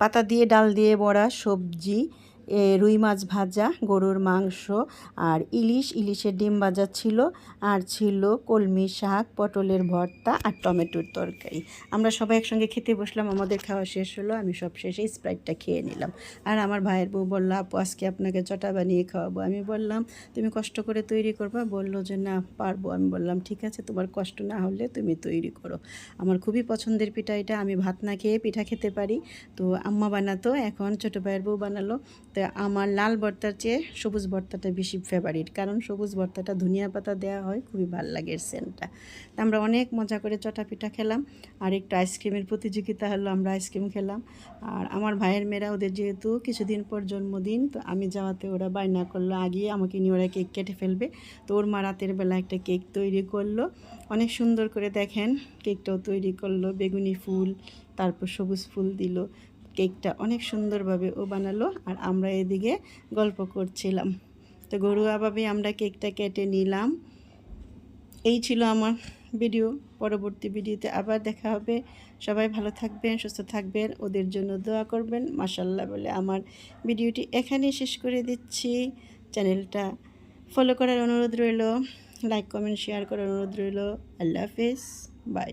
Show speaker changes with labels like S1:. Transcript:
S1: পাতা দিয়ে ডাল দিয়ে বড়া সবজি রুই মাছ ভাজা, গরুর মাংস আর ইলিশ। ইলিশের ডিম ভাজা ছিল আর ছিল কলমি শাক, পটলের ভর্তা আর টমেটোর তরকারি। আমরা সবাই একসঙ্গে খেতে বসলাম, আমাদের খাওয়া শেষ হলো, আমি সব শেষে স্প্রাইটটা খেয়ে নিলাম। আর আমার ভাইয়ের বউ বলল, আপু, আজকে আপনাকে চটা বানিয়ে খাওয়াবো। আমি বললাম, তুমি কষ্ট করে তৈরি করবা? বলল যে, না, পারব। আমি বললাম, ঠিক আছে, তোমার কষ্ট না হলে তুমি তৈরি করো। আমার খুবই পছন্দের পিঠা এটা, আমি ভাত না খেয়ে পিঠা খেতে পারি। তো আম্মা বানাতো, এখন ছোটো ভাইয়ের বউ বানালো। তো আমার লাল ভর্তার চেয়ে সবুজ ভর্তাটা বেশি ফেভারিট কারণ সবুজ ভর্তাটা ধনিয়া পাতা দেওয়া হয়, খুবই ভালো লাগে এর সেন্টটা তা আমরা অনেক মজা করে চটা পিঠা খেলাম, আর একটু আইসক্রিমের প্রতিযোগিতা হলো, আমরা আইসক্রিম খেলাম। আর আমার ভাইয়ের মেয়েরা ওদের যেহেতু কিছুদিন পর জন্মদিন, তো আমি যাওয়াতে ওরা বায়না করল, আগে আমাকে নিয়ে ওরা কেক কেটে ফেলবে। তো ওর মা রাতের বেলা একটা কেক তৈরি করল। অনেক সুন্দর করে দেখেন, কেকটাও তৈরি করল, বেগুনি ফুল, তারপর সবুজ ফুল দিল। কেকটা অনেক সুন্দরভাবে ও বানালো আর আমরা এদিকে গল্প করছিলাম। তো ঘরোয়াভাবে আমরা কেকটা কেটে নিলাম। এই ছিল আমার ভিডিও। পরবর্তী ভিডিওতে আবার দেখা হবে। সবাই ভালো থাকবেন, সুস্থ থাকবেন, ওদের জন্য দোয়া করবেন। মাসাল্লাহ বলে আমার ভিডিওটি এখানেই শেষ করে দিচ্ছি। চ্যানেলটা ফলো করার অনুরোধ রইল, লাইক, কমেন্ট, শেয়ার করার অনুরোধ রইল। আল্লাহ হাফিজ। বাই।